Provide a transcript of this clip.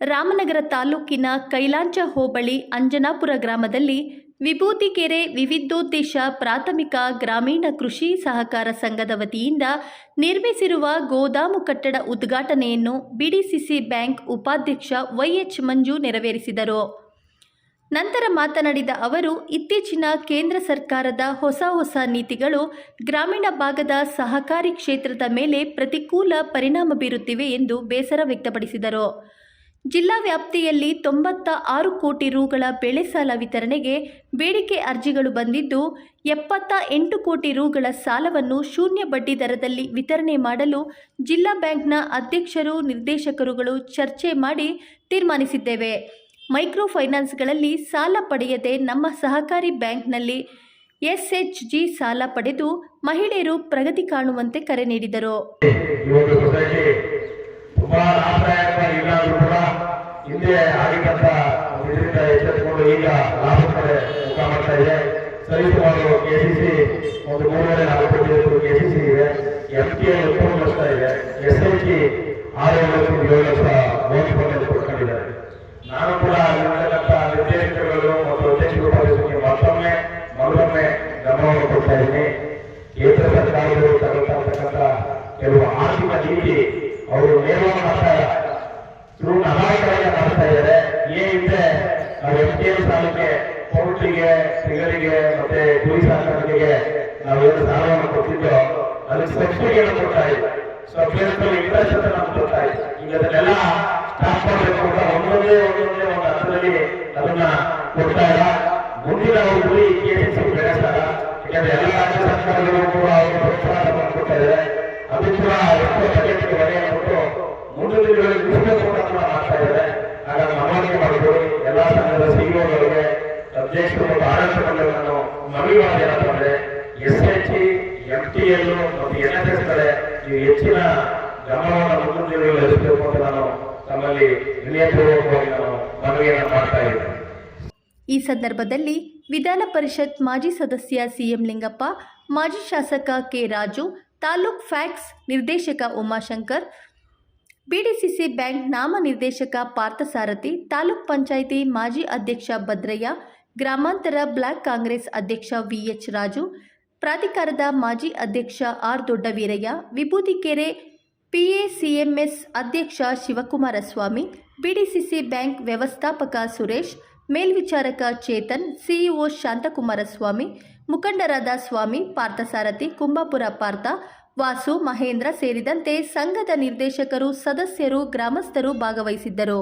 ರಾಮನಗರ ತಾಲೂಕಿನ ಕೈಲಾಂಚ ಹೋಬಳಿ ಅಂಜನಾಪುರ ಗ್ರಾಮದಲ್ಲಿ ವಿಭೂತಿಕೆರೆ ವಿವಿಧೋದ್ದೇಶ ಪ್ರಾಥಮಿಕ ಗ್ರಾಮೀಣ ಕೃಷಿ ಸಹಕಾರ ಸಂಘದ ವತಿಯಿಂದ ನಿರ್ಮಿಸಿರುವ ಗೋದಾಮು ಕಟ್ಟಡ ಉದ್ಘಾಟನೆಯನ್ನು ಬಿಡಿಸಿಸಿ ಬ್ಯಾಂಕ್ ಉಪಾಧ್ಯಕ್ಷ ವೈಎಚ್ ಮಂಜು ನೆರವೇರಿಸಿದರು. ನಂತರ ಮಾತನಾಡಿದ ಅವರು, ಇತ್ತೀಚಿನ ಕೇಂದ್ರ ಸರ್ಕಾರದ ಹೊಸ ಹೊಸ ನೀತಿಗಳು ಗ್ರಾಮೀಣ ಭಾಗದ ಸಹಕಾರಿ ಕ್ಷೇತ್ರದ ಮೇಲೆ ಪ್ರತಿಕೂಲ ಪರಿಣಾಮ ಬೀರುತ್ತಿವೆ ಎಂದು ಬೇಸರ ವ್ಯಕ್ತಪಡಿಸಿದರು. ಜಿಲ್ಲಾ ವ್ಯಾಪ್ತಿಯಲ್ಲಿ ತೊಂಬತ್ತ ಆರು ಕೋಟಿ ರುಗಳ ಬೆಳೆ ಸಾಲ ವಿತರಣೆಗೆ ಬೇಡಿಕೆ ಅರ್ಜಿಗಳು ಬಂದಿದ್ದು, ಎಪ್ಪತ್ತ ಎಂಟು ಕೋಟಿ ರುಗಳ ಸಾಲವನ್ನು ಶೂನ್ಯ ಬಡ್ಡಿ ದರದಲ್ಲಿ ವಿತರಣೆ ಮಾಡಲು ಜಿಲ್ಲಾ ಬ್ಯಾಂಕ್ನ ಅಧ್ಯಕ್ಷರು, ನಿರ್ದೇಶಕರುಗಳು ಚರ್ಚೆ ಮಾಡಿ ತೀರ್ಮಾನಿಸಿದ್ದೇವೆ. ಮೈಕ್ರೋ ಫೈನಾನ್ಸ್ಗಳಲ್ಲಿ ಸಾಲ ಪಡೆಯದೆ ನಮ್ಮ ಸಹಕಾರಿ ಬ್ಯಾಂಕ್ನಲ್ಲಿ ಎಸ್ಎಚ್ಜಿ ಸಾಲ ಪಡೆದು ಮಹಿಳೆಯರು ಪ್ರಗತಿ ಕಾಣುವಂತೆ ಕರೆ ನೀಡಿದರು. ಹಿಂದೆ ಆಗಿದ್ದಂತ ಇದರಿಂದ ಎಚ್ಚೆತ್ತುಕೊಂಡು ಈಗ ಲಾಭ ಕಡೆ ಮುಖ ಮಾಡ್ತಾ ಇದೆ. ಸರಿಸುಮಾರು ಕೆಸಿಸಿ ಒಂದು ಮೂರುವರೆ ನಾಲ್ಕು ಕೆಸಿಸಿ ಇದೆ. ಎಂ ಟಿ ಎಲ್ ಮೂರು ಲಕ್ಷ ಇದೆ. ಎಸ್ ಐ ಟಿ ಆರು ಲಕ್ಷ ಏಳು ಲಕ್ಷ ಮೋದಿ ಫಂಡ್ ಕೊಡ್ಕೊಂಡಿದ್ದಾರೆ ನಾನು ಕೂಡ ಅಲ್ಲಿರ್ತಕ್ಕಂಥ ನಿರ್ದೇಶಕರುಗಳು ಮತ್ತು ಅಧ್ಯಕ್ಷರು ಉಪಾಧ್ಯಕ್ಷರಿಗೆ ಮತ್ತೊಮ್ಮೆ ಮತ್ತೊಮ್ಮೆ ಗಮನವನ್ನು ಕೊಡ್ತಾ ಇದ್ದೀನಿ. ಕೇಂದ್ರ ಸರ್ಕಾರಗಳು ತಗೊಳ್ತಾ ಕೆಲವು ಆರ್ಥಿಕ ನೀತಿ, ಅವರು ನೇರವಾಗಿ ಮಾಡ್ತಾರೆ ಇಲ್ಲ ಥ್ರೂ ಸಾಲಕ್ಕೆ ಪೌಲ್ಟ್ರಿಗೆ ಸಿಗರಿಗೆ ಮತ್ತೆ ಕುರಿ ಸಾಕಾಣಿಕೆಗೆ ನಾವು ಏನು ಸಾಲವನ್ನು ಕೊಟ್ಟಿದ್ದೋ, ಅದಕ್ಕೆ ಸಬ್ಸಿಡಿಯನ್ನು ಕೊಡ್ತಾ ಇದ್ದೀವಿ ಸಬ್ಸಿಡಿ ಇಂಟ್ರೆಸ್ಟ್ ಅಂತ ನಮ್ಗೆ ಕೊಡ್ತಾ ಇದೆ ಈಗ ಅದನ್ನೆಲ್ಲ ಸ್ಟಾಪ್ ಮಾಡಬೇಕು ಅಂತ ಒಂದೊಂದೇ ಒಂದೊಂದೇ ಒಂದು ಹಂತದಲ್ಲಿ ಅದನ್ನ ಕೊಡ್ತಾ ಇಲ್ಲ. ಮುಂದಿನ ಅವರು ಗುರಿ ಸಿ ಬೆಳೆಸ್ತಾರ ಯಾಕಂದ್ರೆ ಎಲ್ಲ ರಾಜ್ಯ ಸರ್ಕಾರಗಳು ಕೂಡ ಅವರು ಪ್ರೋತ್ಸಾಹ ಕೊಡ್ತಾ ಇದ್ದಾರೆ. ಅದು ಕೂಡ ಎಷ್ಟೋ ಬಜೆಟ್ಗೆ ಕೊಟ್ಟು ಮುಂದಿನ ದಿನಗಳಲ್ಲಿ ಬಿಸಿನೆಸ್ ಕೂಡ ಕೂಡ ಮಾಡ್ತಾ ಇದ್ದಾರೆ ಹಾಗಾಗಿ ಮನವರಿಕೆ ಮಾಡಿಕೊಡಿ ಎಲ್ಲಾ ಸಂಘದ ಸಿಇಒಗಳಿಗೆ ಅಧ್ಯಕ್ಷರು ಆಡಳಿತ ಮಂಡಳಿಗಳನ್ನು ಮನವಿ ಮಾಡೋದು ಏನಪ್ಪ ಅಂದ್ರೆ S H M T L ಮತ್ತು ಎನ್ ಎಸ್ ಎಸ್ ಕಡೆ ನೀವು ಹೆಚ್ಚಿನ ಗಮನವನ್ನು ಮುಂದಿನ ಹರಿಸಬೇಕು ಅಂತ ನಾನು ತಮ್ಮಲ್ಲಿ ವಿನಯಪೂರ್ವಕವಾಗಿ ನಾನು ಮನವಿಯನ್ನು ಮಾಡ್ತಾ ಇದ್ದೇನೆ. ಈ ಸಂದರ್ಭದಲ್ಲಿ ವಿಧಾನ ಪರಿಷತ್ ಮಾಜಿ ಸದಸ್ಯ ಸಿಎಂ ಲಿಂಗಪ್ಪ, ಮಾಜಿ ಶಾಸಕ ಕೆ ರಾಜು, ತಾಲೂಕ್ ಫ್ಯಾಕ್ಸ್ ನಿರ್ದೇಶಕ ಉಮಾಶಂಕರ್, ಬಿಡಿಸಿಸಿ ಬ್ಯಾಂಕ್ ನಾಮ ನಿರ್ದೇಶಕ ಪಾರ್ಥಸಾರಥಿ, ತಾಲೂಕ್ ಪಂಚಾಯಿತಿ ಮಾಜಿ ಅಧ್ಯಕ್ಷ ಭದ್ರಯ್ಯ ಗ್ರಾಮಾಂತರ ಬ್ಲಾಕ್ ಕಾಂಗ್ರೆಸ್ ಅಧ್ಯಕ್ಷ ವಿಎಚ್ ರಾಜು, ಪ್ರಾಧಿಕಾರದ ಮಾಜಿ ಅಧ್ಯಕ್ಷ ಆರ್ ದೊಡ್ಡವೀರಯ್ಯ, ವಿಭೂತಿಕೆರೆ ಪಿಎಸಿಎಂಎಸ್ ಅಧ್ಯಕ್ಷ ಶಿವಕುಮಾರಸ್ವಾಮಿ, ಬಿಡಿಸಿಸಿ ಬ್ಯಾಂಕ್ ವ್ಯವಸ್ಥಾಪಕ ಸುರೇಶ್, ಮೇಲ್ವಿಚಾರಕ ಚೇತನ್, ಸಿಇಒ ಶಾಂತಕುಮಾರ ಸ್ವಾಮಿ ಮುಖಂಡರಾದ ಸ್ವಾಮಿ ಪಾರ್ಥಸಾರಥಿ ಕುಂಬಾಪುರ ಪಾರ್ಥ, ವಾಸು ಮಹೇಂದ್ರ ಸೇರಿದಂತೆ ಸಂಘದ ನಿರ್ದೇಶಕರು, ಸದಸ್ಯರು, ಗ್ರಾಮಸ್ಥರು ಭಾಗವಹಿಸಿದ್ದರು.